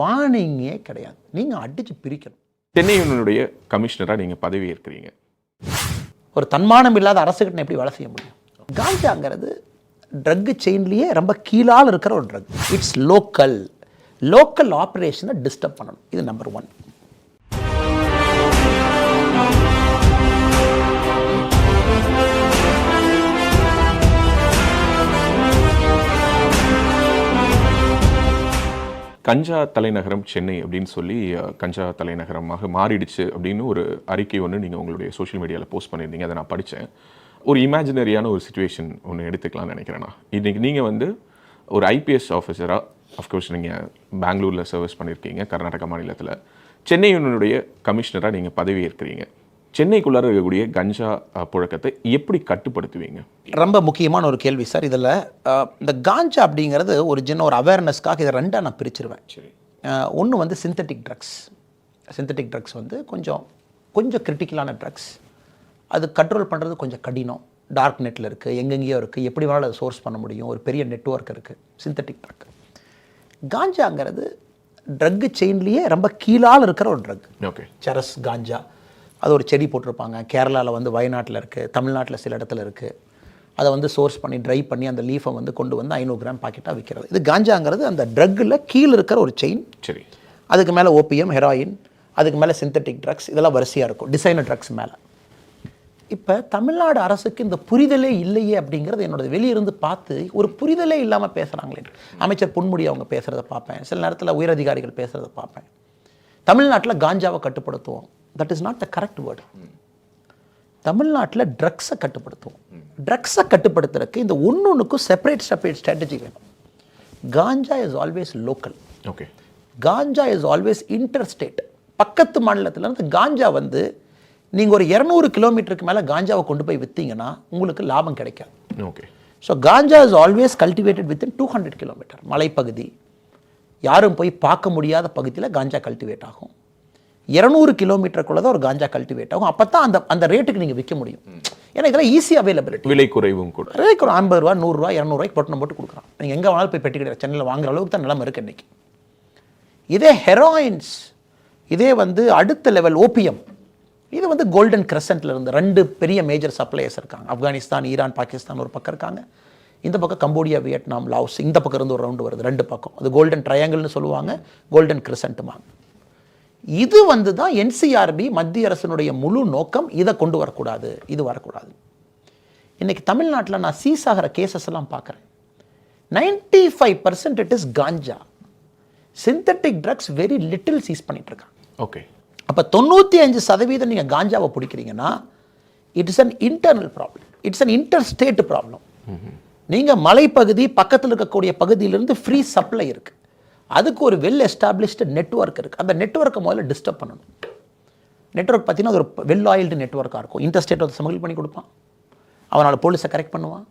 வார்னிங்கே கிடையாது. நீங்கள் அடித்து பிரிக்கணும். சென்னை யூனியனுடைய கமிஷனராக நீங்கள் பதவி ஏற்கிறீங்க ஒரு தன்மானம் இல்லாத அரசுகிட்ட எப்படி வேலை செய்ய முடியும்? காஞ்சாங்கிறது ட்ரக் செயின்லேயே ரொம்ப கீழால் இருக்கிற ஒரு ட்ரக் இட்ஸ் லோக்கல் லோக்கல் ஆப்ரேஷனை டிஸ்டர்ப் பண்ணணும். இது நம்பர் ஒன் கஞ்சா தலைநகரம் சென்னை அப்படின்னு சொல்லி கஞ்சா தலைநகரமாக மாறிடுச்சு அப்படின்னு ஒரு அறிக்கை ஒன்று நீங்கள் உங்களுடைய சோஷியல் மீடியாவில் போஸ்ட் பண்ணியிருந்தீங்க. அதை நான் படித்தேன் ஒரு இமேஜினரியான ஒரு சுச்சுவேஷன் ஒன்று எடுத்துக்கலாம்னு நினைக்கிறேன் நான். நீங்கள் வந்து ஒரு ஐபிஎஸ் ஆஃபீஸராக அஃப்கோர்ஸ் நீங்கள் பெங்களூரில் சர்வீஸ் பண்ணியிருக்கீங்க கர்நாடகா மாநிலத்தில். சென்னை யூனியனுடைய கமிஷனராக நீங்கள் பதவி ஏற்கிறீங்க சென்னைக்குள்ளார இருக்கக்கூடிய கஞ்சா புழக்கத்தை எப்படி கட்டுப்படுத்துவீங்க? ரொம்ப முக்கியமான ஒரு கேள்வி சார் இதில். இந்த காஞ்சா அப்படிங்கிறது ஒரு சின்ன ஒரு அவேர்னஸ்க்காக இதை ரெண்டாக நான் பிரிச்சிருவேன். சரி. ஒன்று வந்து சிந்தட்டிக் ட்ரக்ஸ் சிந்தட்டிக் ட்ரக்ஸ் வந்து கொஞ்சம் கொஞ்சம் கிரிட்டிக்கலான ட்ரக்ஸ் அது கண்ட்ரோல் பண்ணுறது கொஞ்சம் கடினம். டார்க் நெட்டில் இருக்குது எங்கெங்கேயோ இருக்குது எப்படி வேணாலும் அதை சோர்ஸ் பண்ண முடியும். ஒரு பெரிய நெட்வொர்க் இருக்குது சிந்தட்டிக் ட்ரக் காஞ்சாங்கிறது ட்ரக்கு செயின்லேயே ரொம்ப கீழால் இருக்கிற ஒரு ட்ரக் ஓகே சரஸ் காஞ்சா அது ஒரு செடி போட்டிருப்பாங்க. கேரளாவில் வந்து வயநாட்டில் இருக்குது தமிழ்நாட்டில் சில இடத்துல இருக்குது அதை வந்து சோர்ஸ் பண்ணி ட்ரை பண்ணி அந்த லீஃபை வந்து கொண்டு வந்து ஐநூறு கிராம் பாக்கெட்டாக விற்கிறது இது காஞ்சாங்கிறது அந்த ட்ரக்கில் கீழே இருக்கிற ஒரு செயின் சரி. அதுக்கு மேலே ஓபிஎம் ஹெராயின் அதுக்கு மேலே சிந்தட்டிக் ட்ரக்ஸ் இதெல்லாம் வரிசையாக இருக்கும். டிசைனர் ட்ரக்ஸ் மேலே. இப்போ தமிழ்நாடு அரசுக்கு இந்த புரிதலே இல்லையே அப்படிங்கிறது என்னோட வெளியிருந்து பார்த்து ஒரு புரிதலே இல்லாமல் பேசுகிறாங்களே அமைச்சர் பொன்முடி அவங்க பேசுகிறத பார்ப்பேன். சில நேரத்தில் உயரதிகாரிகள் பேசுகிறத பார்ப்பேன். தமிழ்நாட்டில் காஞ்சாவை கட்டுப்படுத்துவோம். That is not the correct word தமிழ்நாட்டில் ட்ரக்ஸை கட்டுப்படுத்துவோம். ட்ரக்ஸை கட்டுப்படுத்துறதுக்கு இந்த ஒன்று ஒன்றுக்கும் செப்பரேட் செப்பரேட் ஸ்ட்ராட்டஜி வேணும். Ganja is always local okay ganja is always inter state பக்கத்து மாநிலத்துல இருந்து காஞ்சா வந்து நீங்கள் ஒரு இரநூறு கிலோமீட்டருக்கு மேலே காஞ்சாவை கொண்டு போய் விற்றீங்கன்னா உங்களுக்கு லாபம் கிடைக்காது. Okay so ganja is always cultivated within two hundred kilometre மலைப்பகுதி. யாரும் போய் பார்க்க முடியாத பகுதியில் காஞ்சா கல்டிவேட் ஆகும். இரநூறு கிலோமீட்டருக்குள்ள தான் ஒரு காஞ்சா கல்டிவேட் ஆகும். அப்போ தான் அந்த அந்த ரேட்டுக்கு நீங்கள் விற்க முடியும். ஏன்னா இதெல்லாம் ஈஸி அவைலபிலிட்டி விலை குறைவும் கூட. ரேக்கு ஒரு ஐம்பது ரூபா நூறுரூவா இரநூறுவாய்க்கு பொட்டணம் போட்டு கொடுக்குறான் நீங்கள் எங்கே வேணாலும் போய் பெட்டி கிடையாது சென்னையில் வாங்குற அளவுக்கு தான் நிலைமை இருக்குது இன்னைக்கு. இதே ஹெராயின்ஸ் இதே வந்து அடுத்த லெவல் ஓபியம் இது வந்து கோல்டன் கிரசன்ட்ல இருந்து ரெண்டு பெரிய மேஜர் சப்ளையர்ஸ் இருக்காங்க. ஆப்கானிஸ்தான் ஈரான் பாகிஸ்தான் ஒரு பக்கம் இருக்காங்க. இந்த பக்கம் கம்போடியா வியட்நாம் லாஸ் இந்த பக்கம் இருந்து ஒரு ரவுண்டு வருது. ரெண்டு பக்கம். அது கோல்டன் ட்ரையாங்கிள்னு சொல்லுவாங்க கோல்டன் கிரசன்ட்டுமாங்க இது வந்து தான் என்சிஆர்பி மத்திய அரசினுடைய முழு நோக்கம் இதை கொண்டு வரக்கூடாது இது வரக்கூடாது. இன்னைக்கு தமிழ்நாட்டில் நான் சீஸ் ஆகிற கேசஸ் எல்லாம் பார்க்குறேன். Ninety five percent it is ganja synthetic drugs very little seize பண்ணிட்டு இருக்காங்க. ஓகே அப்போ தொண்ணூற்றி அஞ்சு சதவீதம் நீங்கள் காஞ்சாவை பிடிக்கிறீங்கன்னா it is an internal problem it's an inter state problem நீங்கள் மலைப்பகுதி பக்கத்தில் இருக்கக்கூடிய பகுதியிலிருந்து ஃப்ரீ சப்ளை இருக்குது அதுக்கு ஒரு வெல் எஸ்டாப்ளிஷ்டு நெட்வொர்க் இருக்குது அந்த நெட்வொர்க்கை முதல்ல டிஸ்டர்ப் பண்ணணும். நெட்வொர்க் பார்த்தீங்கன்னா ஒரு வெல் ஆயில்டு நெட்வொர்க்காக இருக்கும். இன்டர்ஸ்டேட் வந்து ஸ்மகிள் பண்ணி கொடுப்பான். அவனால் போலீஸை கரெக்ட் பண்ணுவான்.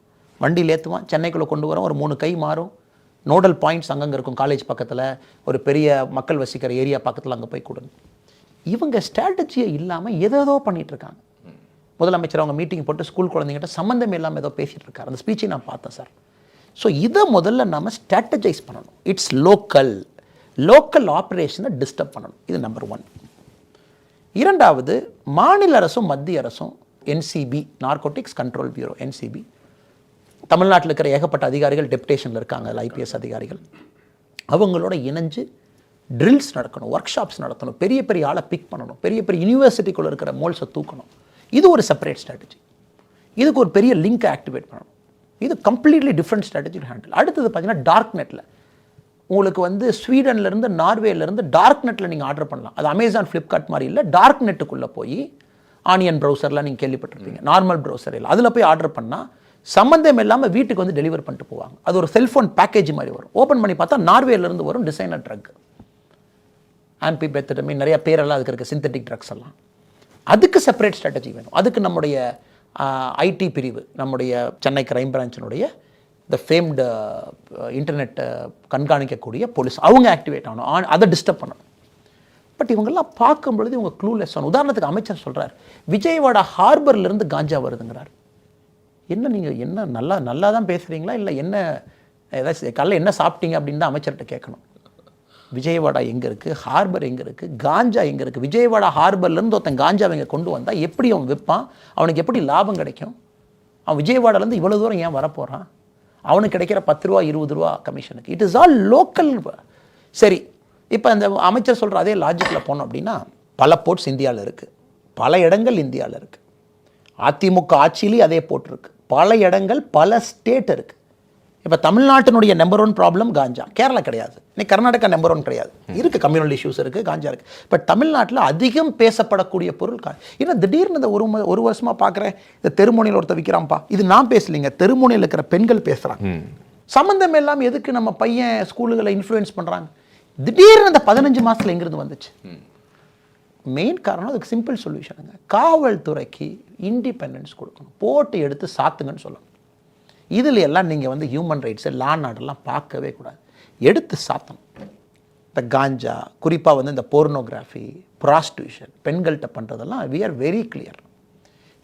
வண்டியில் ஏற்றுவான் சென்னைக்குள்ளே கொண்டு வரான் ஒரு மூணு கை மாறும். நோடல் பாயிண்ட்ஸ் அங்கங்கே இருக்கும். காலேஜ் பக்கத்தில் ஒரு பெரிய மக்கள் வசிக்கிற ஏரியா பக்கத்தில் அங்கே போய் கொடுங்க. இவங்க ஸ்ட்ராட்டஜியே இல்லாமல் எதேதோ பண்ணிட்டு இருக்காங்க. முதலமைச்சர் அவங்க மீட்டிங் போட்டு ஸ்கூல் குழந்தைங்கிட்ட சம்மந்தம் இல்லாமல் ஏதோ பேசிட்டு இருக்காரு. அந்த ஸ்பீச்சை நான் பார்த்தேன் சார் ஸோ இதை முதல்ல நம்ம ஸ்ட்ராட்டஜைஸ் பண்ணணும். இட்ஸ் லோக்கல் லோக்கல் ஆப்ரேஷனை டிஸ்டர்ப் பண்ணணும். இது நம்பர் ஒன் இரண்டாவது மாநில அரசும் மத்திய அரசும் NCB narcotics control bureau NCB தமிழ்நாட்டில் இருக்கிற ஏகப்பட்ட அதிகாரிகள் டெப்டேஷனில் இருக்காங்க அதில் ஐபிஎஸ் அதிகாரிகள். அவங்களோட இணைஞ்சு ட்ரில்ஸ் நடக்கணும் ஒர்க் ஷாப்ஸ் நடத்தணும் பெரிய பெரிய ஆளை பிக் பண்ணணும் பெரிய பெரிய யூனிவர்சிட்டிக்குள்ளே இருக்கிற மோல்ஸை தூக்கணும். இது ஒரு செப்பரேட் ஸ்ட்ராட்டஜி இதுக்கு ஒரு பெரிய லிங்க்கை ஆக்டிவேட் பண்ணணும். இது கம்ப்ளீட்லி டிஃப்ரெண்ட் ஸ்ட்ராட்டஜி ஹேண்டில் அடுத்தது பார்த்தீங்கன்னா டார்க் நெட்டில் உங்களுக்கு வந்து ஸ்வீடன்லேருந்து நார்வேலேருந்து டார்க் நெட்டில் நீங்கள் ஆர்டர் பண்ணலாம். அது அமேசான் ஃப்ளிப்கார்ட் மாதிரி இல்லை டார்க் நெட்டுக்குள்ளே போய் ஆனியன் ப்ரௌசர்லாம் நீங்கள் கேள்விப்பட்டிருப்பீங்க. நார்மல் ப்ரௌசர் இல்லை. அதில் போய் ஆர்டர் பண்ணால் சம்மந்தம் இல்லாமல் வீட்டுக்கு வந்து டெலிவர் பண்ணிட்டு போவாங்க. அது ஒரு செல்ஃபோன் பேக்கேஜ் மாதிரி வரும். ஓப்பன் பண்ணி பார்த்தா நார்வேலேருந்து வரும் டிசைனர் ட்ரக் ஆம்பி பெத்தடமின் நிறைய பேரெல்லாம் அதுக்கு இருக்குது சிந்தட்டிக் ட்ரக்ஸ் எல்லாம். அதுக்கு செப்பரேட் ஸ்ட்ராட்டஜி வேணும். அதுக்கு நம்முடைய ஐடி பிரிவு நம்முடைய சென்னை கிரைம் பிரான்ச்சினுடைய த ஃபேம்டு இன்டர்நெட்டை கண்காணிக்கக்கூடிய போலீஸ் அவங்க ஆக்டிவேட் ஆகணும். ஆன் அதை டிஸ்டர்ப் பண்ணணும். பட் இவங்கெல்லாம் பார்க்கும் பொழுது இவங்க க்ளூலெஸ் ஆகணும். உதாரணத்துக்கு அமைச்சர் சொல்கிறார் விஜயவாடா ஹார்பர்லேருந்து காஞ்சா வருதுங்கிறார். என்ன நீங்கள் என்ன நல்லா நல்லா தான் பேசுகிறீங்களா இல்லை என்ன ஏதாச்சும் காலைல என்ன சாப்பிட்டீங்க அப்படின்னு தான் அமைச்சர்கிட்ட கேட்கணும். விஜயவாடா எங்கே இருக்குது ஹார்பர் எங்கே இருக்குது காஞ்சா எங்கே இருக்குது விஜயவாடா ஹார்பர்லேருந்து ஒருத்தன் காஞ்சாவை இங்கே கொண்டு வந்தால் எப்படி அவன் விற்பான் அவனுக்கு எப்படி லாபம் கிடைக்கும்? அவன் விஜயவாடாலேருந்து இவ்வளோ தூரம் ஏன் வரப்போகிறான் அவனுக்கு கிடைக்கிற பத்து ரூபா இருபது ரூபா கமிஷனுக்கு இட் இஸ் ஆல் லோக்கல் சரி இப்போ அந்த அமைச்சர் சொல்கிற அதே லாஜிக்கில் போனோம் அப்படின்னா பல போர்ட்ஸ் இந்தியாவில் இருக்குது பல இடங்கள் இந்தியாவில் இருக்குது அதிமுக ஆட்சியிலேயும் அதே போட்டிருக்கு பல இடங்கள் பல ஸ்டேட் இருக்குது இப்போ தமிழ்நாட்டினுடைய நம்பர் ஒன் ப்ராப்ளம் காஞ்சா. கேரளா கிடையாது. இன்னைக்கு கர்நாடகா நம்பர் ஒன் கிடையாது. இருக்குது கம்யூனல் இஷ்யூஸ் இருக்குது காஞ்சா இருக்குது பட் தமிழ்நாட்டில் அதிகம் பேசப்படக்கூடிய பொருள் கா ஏன்னா திடீர்னு இந்த ஒரு ஒரு வருஷமாக பார்க்குறேன் இந்த தெருமுனையில் ஒருத்தர் விற்கிறான்ப்பா இது நான் பேசலைங்க. தெருமுனையில் இருக்கிற பெண்கள் பேசுகிறாங்க சம்மந்தம் எல்லாம் எதுக்கு நம்ம பையன் ஸ்கூலுகளை இன்ஃப்ளூயன்ஸ் பண்ணுறாங்க திடீர்னு அந்த பதினஞ்சு மாதத்தில் எங்கிருந்து வந்துச்சு? மெயின் காரணம் அதுக்கு சிம்பிள் சொல்யூஷனுங்க காவல்துறைக்கு இண்டிபெண்டன்ஸ் கொடுக்கணும். போட்டு எடுத்து சாத்துங்கன்னு சொல்லணும். இதில் எல்லாம் நீங்கள் வந்து ஹியூமன் ரைட்ஸு லா நாடெல்லாம் பார்க்கவே கூடாது. எடுத்து சாத்தணும். இந்த காஞ்சா குறிப்பாக வந்து இந்த போர்னோகிராஃபி ப்ராஸ்டியூஷன் பெண்கள்கிட்ட பண்ணுறதெல்லாம் வி ஆர் வெரி கிளியர்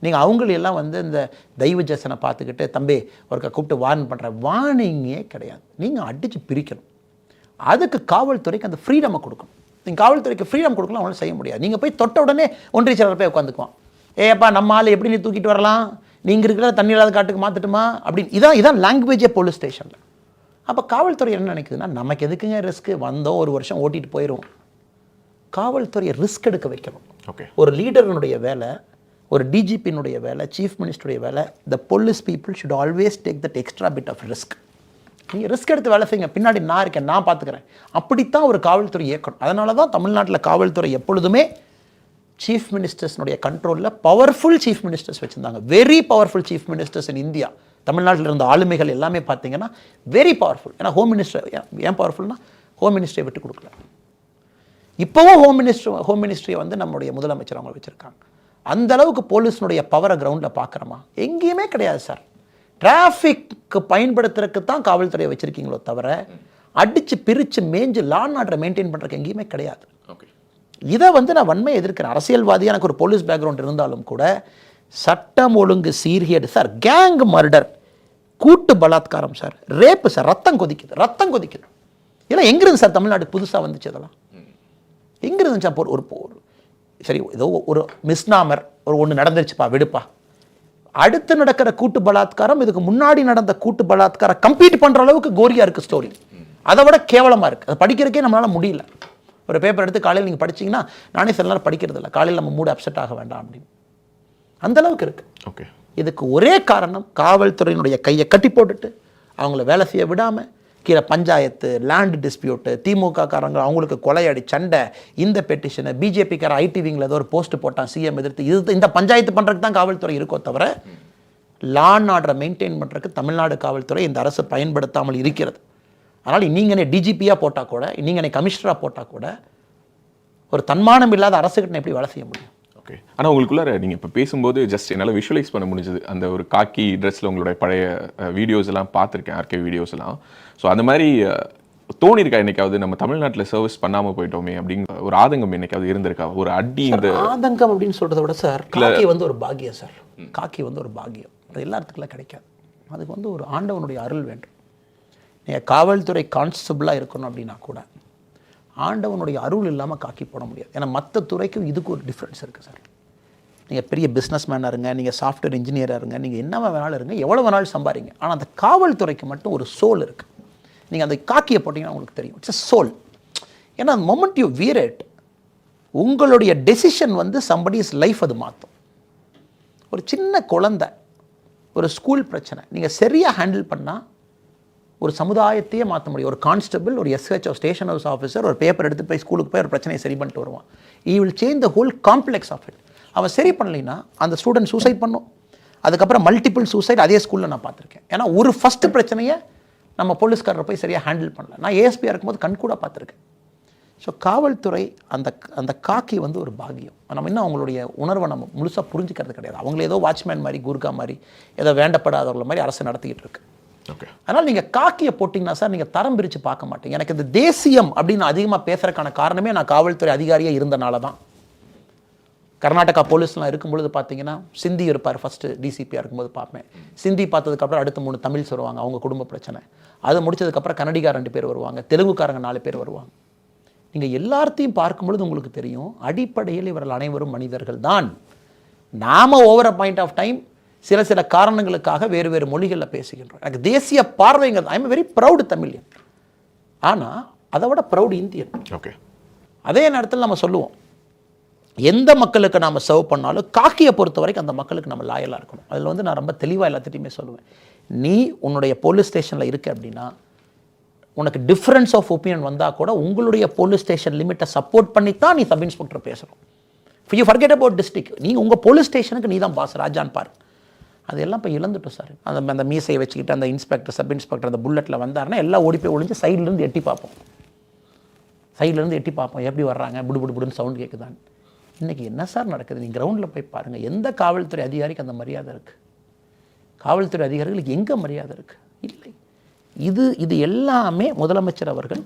நீங்கள் அவங்களையெல்லாம் வந்து இந்த தெய்வ ஜசனை பார்த்துக்கிட்டு தம்பி ஒருக்க கூப்பிட்டு வார்ன் பண்ணுற வார்னிங்கே கிடையாது. நீங்கள் அடித்து பிரிக்கணும். அதுக்கு காவல்துறைக்கு அந்த ஃப்ரீடமை கொடுக்கணும். நீங்கள் காவல்துறைக்கு ஃப்ரீடம் கொடுக்கலாம் அவங்களும் செய்ய முடியாது. நீங்கள் போய் தொட்ட உடனே ஒன்றிய செயலர் போய் உட்காந்துக்குவான். ஏப்பா நம்ம ஆள் எப்படி நீ தூக்கிட்டு வரலாம்? நீங்கள் இருக்கிற தண்ணி இல்லாத காட்டுக்கு மாற்றட்டுமா அப்படின்னு. இதான் இதான் லாங்குவேஜே போலீஸ் ஸ்டேஷனில் அப்போ காவல்துறை என்ன நினைக்குதுன்னா நமக்கு எதுக்குங்க ரிஸ்க்கு வந்தோம் ஒரு வருஷம் ஓட்டிட்டு போயிடும் காவல்துறையை ரிஸ்க் எடுக்க வைக்கணும். ஓகே ஒரு லீடர்னுடைய வேலை ஒரு டிஜிபியினுடைய வேலை சீஃப் மினிஸ்டருடைய வேலை the police people should always take that extra bit of risk நீங்கள் ரிஸ்க் எடுத்து வேலை செய்யுங்க. பின்னாடி நான் இருக்கேன் நான் பார்த்துக்கிறேன் அப்படித்தான் ஒரு காவல்துறை இயக்கணும். அதனால தான் தமிழ்நாட்டில் காவல்துறை எப்பொழுதுமே சீஃப் மினிஸ்டர்ஸ்னுடைய கண்ட்ரோலில் பவர்ஃபுல் சீஃப் மினிஸ்டர்ஸ் வச்சுருந்தாங்க. Very powerful chief ministers in India தமிழ்நாட்டில் இருந்த ஆளுமைகள் எல்லாமே பார்த்தீங்கன்னா வெரி பவர்ஃபுல் ஏன்னா ஹோம் மினிஸ்டர் ஏன் பவர்ஃபுல்னா ஹோம் மினிஸ்டரை விட்டு கொடுக்கல. இப்போவும் ஹோம் மினிஸ்டர் ஹோம் மினிஸ்ட்ரியை வந்து நம்முடைய முதலமைச்சர் அவங்க வச்சுருக்காங்க. அந்த அளவுக்கு போலீஸினுடைய பவரை கிரவுண்டில் பார்க்குறோமா எங்கேயுமே கிடையாது சார் டிராஃபிக்கு பயன்படுத்துறதுக்கு தான் காவல்துறையை வச்சுருக்கீங்களோ தவிர அடித்து பிரித்து மேஞ்சு லான் ஆர்டரை மெயின்டைன் பண்ணுறதுக்கு எங்கேயுமே கிடையாது. இதை வந்து நான் வன்மை எதிர்க்கிறேன். அரசியல்வாதி எனக்கு ஒரு போலீஸ் பேக்ரவுண்ட் இருந்தாலும் கூட சட்டம் ஒழுங்கு சீர்கேடு சார் கேங் மர்டர் கூட்டு பலாத்காரம் சார் ரேப்பு சார் ரத்தம் கொதிக்குது ரத்தம் கொதிக்குது. இதெல்லாம் எங்கிருந்து சார் தமிழ்நாடு புதுசாக வந்துச்சு இதெல்லாம்? எங்கிருந்து சார் ஒரு ஒரு சரி ஏதோ ஒரு மிஸ்நாமர் ஒரு ஒன்று நடந்துருச்சுப்பா விடுப்பா. அடுத்து நடக்கிற கூட்டு பலாத்காரம் இதுக்கு முன்னாடி நடந்த கூட்டு பலாத்காரம் கம்ப்ளீட் பண்ணுற அளவுக்கு கோரியா இருக்குது ஸ்டோரி அதை விட கேவலமாக இருக்குது அதை படிக்கிறதுக்கே நம்மளால் முடியல. ஒரு பேப்பர் எடுத்து காலையில் நீங்க படிச்சீங்கன்னா நானே சில நேரம் படிக்கிறது இல்லை காலையில் நம்ம மூடு அப்செட் ஆக வேண்டாம் அப்படின்னு. அந்த அளவுக்கு இருக்கு. ஓகே இதுக்கு ஒரே காரணம் காவல்துறையினுடைய கையை கட்டி போட்டுட்டு அவங்கள வேலை செய்ய விடாம கீழே பஞ்சாயத்து லேண்ட் டிஸ்பியூட்டு திமுக காரங்க அவங்களுக்கு கொலையடி சண்டை இந்த பெட்டிஷனு பிஜேபிக்கார ஐடி விங்கில் ஏதோ ஒரு போஸ்ட் போட்டான் சிஎம் எதிர்த்து. இது இந்த பஞ்சாயத்து பண்ணுறதுக்கு தான் காவல்துறை இருக்கோ தவிர லா அண்ட் ஆர்டரை மெயின்டைன் பண்ணுறதுக்கு தமிழ்நாடு காவல்துறை இந்த அரசு பயன்படுத்தாமல் இருக்கிறது. அதனால் நீங்கள் என்ன டிஜிபியாக போட்டால் கூட நீங்கள் என்ன கமிஷனராக போட்டால் கூட ஒரு தன்மானம் இல்லாத அரசுகிட்ட எப்படி வேலை செய்ய முடியும்? ஓகே ஆனால் உங்களுக்குள்ளார நீங்கள் இப்போ பேசும்போது ஜஸ்ட் என்னால் விஷுவலைஸ் பண்ண முடிஞ்சது. அந்த ஒரு காக்கி ட்ரெஸ்ஸில் உங்களுடைய பழைய வீடியோஸ் எல்லாம் பார்த்துருக்கேன் ஆர்கே வீடியோஸ் எல்லாம். ஸோ அந்த மாதிரி தோணிருக்கா என்னைக்காவது? நம்ம தமிழ்நாட்டில் சர்வீஸ் பண்ணாமல் போயிட்டோமே அப்படிங்கிற ஒரு ஆதங்கம் என்னைக்காவது இருந்திருக்கா? ஒரு அடி இந்த ஆதங்கம் அப்படின்னு சொல்றதை விட சார் காக்கி வந்து ஒரு பாக்கியம் சார். காக்கி வந்து ஒரு பாக்கியம். அது எல்லாத்துக்குலாம் கிடைக்காது. அதுக்கு வந்து ஒரு ஆண்டவனுடைய அருள் வேண்டும். நீங்கள் காவல்துறை கான்ஸ்டபிளாக இருக்கணும் அப்படின்னா கூட ஆண்டவனுடைய அருள் இல்லாமல் காக்கி போட முடியாது. ஏன்னா மற்ற துறைக்கும் இதுக்கு ஒரு டிஃப்ரென்ஸ் இருக்குது சார். நீங்கள் பெரிய பிஸ்னஸ் மேனாக இருங்க நீங்கள் சாஃப்ட்வேர் இன்ஜினியராக இருங்க நீங்கள் என்ன வேணாலும் இருங்க எவ்வளோ வேணாலும் சம்பாதிங்க. ஆனால் அந்த காவல்துறைக்கு மட்டும் ஒரு சோல் இருக்குது நீங்கள் அந்த காக்கியை போட்டிங்கன்னா உங்களுக்கு தெரியும். இட்ஸ் சோல் ஏன்னா அந்த மொமெண்ட் யூ வீரட் உங்களுடைய டெசிஷன் வந்து சம்படிஸ் லைஃப் அது மாற்றும் ஒரு சின்ன குழந்த ஒரு ஸ்கூல் பிரச்சனை நீங்கள் சரியாக ஹேண்டில் பண்ணால் ஒரு சமுதாயத்தையே மாற்ற முடியும். ஒரு கான்ஸ்டபிள் ஒரு எஸ்ஹெச்ஓ ஸ்டேஷன் ஹவுஸ் ஆஃபீஸர் ஒரு பேப்பர் எடுத்து போய் ஸ்கூலுக்கு போய் ஒரு பிரச்சனையை சரி பண்ணிட்டு வருவான். He will change the whole complex of it அவன் சரி பண்ணலைன்னா அந்த ஸ்டூடெண்ட் சூசைட் பண்ணும். அதுக்கப்புறம் மல்டிபிள் சூசைட் அதே ஸ்கூலில் நான் பார்த்துருக்கேன். ஏன்னா ஒரு ஃபஸ்ட்டு பிரச்சனையை நம்ம போலீஸ்காரரை போய் சரியாக ஹேண்டில் பண்ணல. நான் ஏஎஸ்பியாக இருக்கும்போது கண்கூட பார்த்துருக்கேன். ஸோ காவல்துறை அந்த அந்த காக்கி வந்து ஒரு பாகியம். நம்ம இன்னும் அவங்களுடைய உணர்வை நம்ம முழுசாக புரிஞ்சுக்கிறது கிடையாது. அவங்கள ஏதோ வாட்ச்மேன் மாதிரி குர்கா மாதிரி ஏதோ வேண்டப்படாதவங்கள மாதிரி அரசு நடத்திக்கிட்டு இருக்கு. அதனால் நீங்கள் காக்கியை போட்டிங்கன்னா சார் நீங்கள் தரம் பிரித்து பார்க்க மாட்டீங்க. எனக்கு இந்த தேசியம் அப்படின்னு அதிகமாக பேசுறதுக்கான காரணமே நான் காவல்துறை அதிகாரியாக இருந்தனால தான் கர்நாடகா போலீஸ்லாம் இருக்கும்பொழுது பார்த்தீங்கன்னா சிந்தி இருப்பார் ஃபஸ்ட்டு டிசிபியாக இருக்கும்போது பார்ப்பேன். சிந்தி பார்த்ததுக்கப்புறம் அடுத்த மூணு தமிழ் வருவாங்க அவங்க குடும்ப பிரச்சனை. அதை முடிச்சதுக்கப்புறம் கன்னடிகார் ரெண்டு பேர் வருவாங்க தெலுங்குக்காரங்க நாலு பேர் வருவாங்க. நீங்கள் எல்லாத்தையும் பார்க்கும்பொழுது உங்களுக்கு தெரியும் அடிப்படையில் இவர்கள் அனைவரும் மனிதர்கள் தான் நாம over a point of time சில சில காரணங்களுக்காக வேறு வேறு மொழிகளில் பேசுகின்றோம். எனக்கு தேசிய பார்வைங்கிறது. I'm very proud Tamilian. ஆனால் அதை விட ப்ரௌடு இந்தியன். ஓகே அதே நேரத்தில் நம்ம சொல்லுவோம். எந்த மக்களுக்கு நாம் சர்வ் பண்ணாலும் காக்கியை பொறுத்த வரைக்கும் அந்த மக்களுக்கு நம்ம லாயலாக இருக்கணும். அதில் வந்து நான் ரொம்ப தெளிவாக எல்லாத்திட்டையுமே சொல்லுவேன். நீ உன்னுடைய போலீஸ் ஸ்டேஷனில் இருக்க அப்படின்னா உனக்கு டிஃப்ரென்ஸ் ஆஃப் ஒப்பீனியன் வந்தால் கூட உங்களுடைய போலீஸ் ஸ்டேஷன் லிமிட்டை சப்போர்ட் பண்ணி தான் நீ சப் இன்ஸ்பெக்டர் பேசணும் யூ ஃபர்கெட் அபவுட் டிஸ்ட்ரிக்ட் நீ உங்கள் போலீஸ் ஸ்டேஷனுக்கு நீ தான் பாஸ் ராஜான் பாரு. அதெல்லாம் இப்போ இழந்துட்டோம் சார். அந்த அந்த மீசையை வச்சுக்கிட்டு அந்த இன்ஸ்பெக்டர் சப் இன்ஸ்பெக்டர் அந்த புல்லட்டில் வந்தாருன்னா எல்லாம் ஓடி போய் ஒழிஞ்சு சைட்லேருந்து எட்டி பார்ப்போம். சைட்லேருந்து எட்டி பார்ப்போம். எப்படி வர்றாங்க? புடு புடு புடுன்னு சவுண்ட் கேட்குதான் இன்றைக்கி என்ன சார் நடக்குது? நீங்கள் கிரவுண்டில் போய் பாருங்கள் எந்த காவல்துறை அதிகாரிக்கு அந்த மரியாதை இருக்குது காவல்துறை அதிகாரிகளுக்கு எங்கே மரியாதை இருக்குது இல்லை. இது இது எல்லாமே முதலமைச்சர் அவர்கள்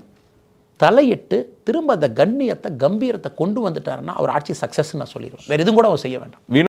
தலையிட்டு திரும்ப அந்த கண்ணியத்தை கம்பீரத்தை கொண்டு வந்துட்டாருன்னா அவர் ஆட்சி சக்ஸஸ்ன்னு நான் சொல்லிடுவேன். வேறு எதுவும் கூட அவர் செய்ய வேண்டாம்.